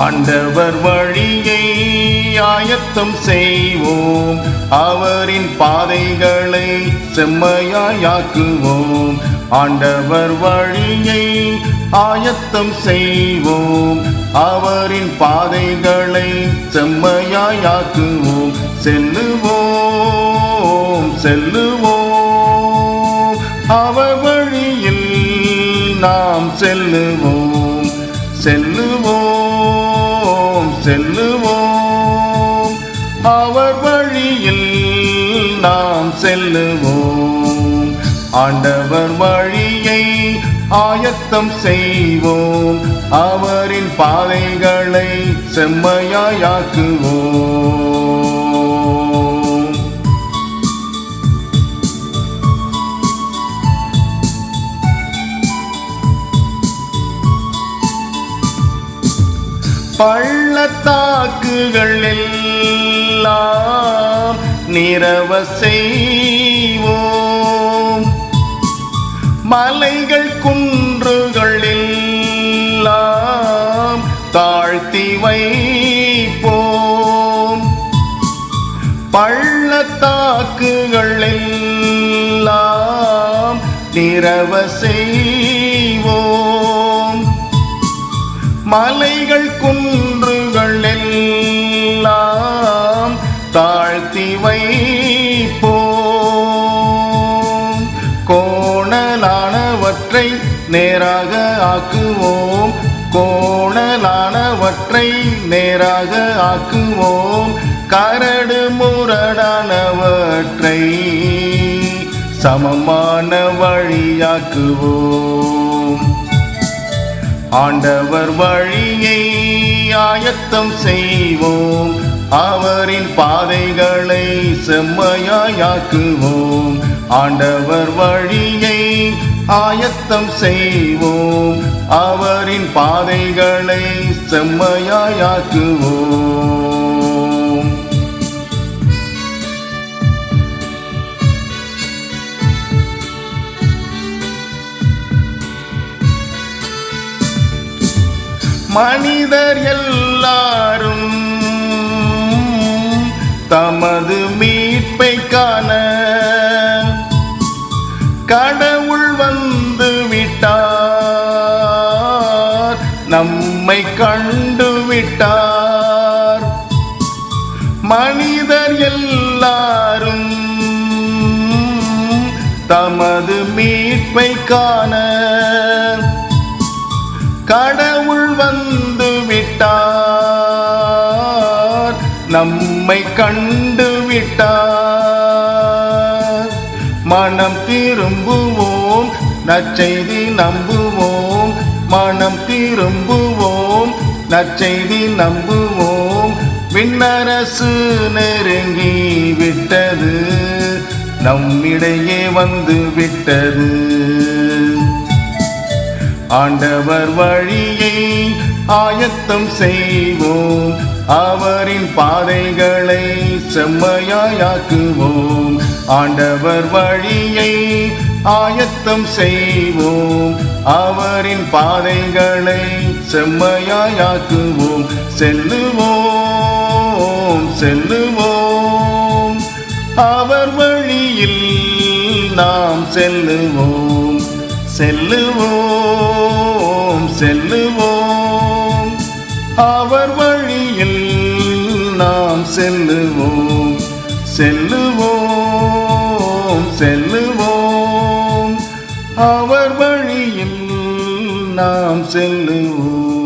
ஆண்டவர் வழியை ஆயத்தம் செய்வோம். அவரின் பாதைகளை செம்மையாயாக்குவோம் ஆண்டவர் வழியை ஆயத்தம் செய்வோம். அவரின் பாதைகளை செம்மையாயாக்குவோம் செல்லுவோம் செல்லுவோம். அவர் வழியில் நாம் செல்லுவோம். செல்லுவோம். செல்லுவோம். அவர் வழியில் நாம் செல்லுவோம். ஆண்டவர் வழியை ஆயத்தம் செய்வோம். அவரின் பாதைகளை செம்மையாக்குவோம் மனத்தாக்குகள் எல்லாம் நிறவ செய்வோம். மலைகள் குன்றுகள் எல்லாம் தாழ்த்தி வைப்போம். பள்ளத்தாக்குகள் எல்லாம் நிறவ செய்வோம். மலைகள் குன்றுகள் எல்லாம் தாழ்த்தி வைப்போம். கோணலானவற்றை நேராக ஆக்குவோம். கோணலானவற்றை நேராக ஆக்குவோம். கரடு முரடானவற்றை சமமான வழியாக்குவோம். ஆண்டவர் வழியை ஆயத்தம் செய்வோம். அவரின் பாதைகளை செம்மையாயாக்குவோம். ஆண்டவர் வழியை ஆயத்தம் செய்வோம். அவரின் பாதைகளை செம்மையாயாக்குவோம். மனிதர் எல்லாரும் தமது மீட்பை காண கடவுள் வந்து விட்டார் நம்மை கண்டு விட்டார். மனிதர் எல்லாரும் தமது மீட்பை காண கடவுள் வந்து விட்டார் நம்மை கண்டு விட்டார் மனம் திரும்புவோம் நற்செய்தி நம்புவோம். மனம் திரும்புவோம் நற்செய்தி நம்புவோம். விண்ணரசு நெருங்கி விட்டது. நம்மிடையே வந்து விட்டது. ஆண்டவர் வழியை ஆயத்தம் செய்வோம். அவரின் பாதைகளை செம்மையாயாக்குவோம். ஆண்டவர் வழியை ஆயத்தம் செய்வோம். அவரின் பாதைகளை செம்மையாயாக்குவோம். செல்லுவோம் செல்லுவோம். அவர் வழியில் நாம் செல்லுவோம். செல்லுவோம் செல்லுவோம். அவர் வழியில் நாம் செல்லுவோம் செல்லுவோம் செல்லுவோம். அவர் வழியில் நாம் செல்லுவோம்.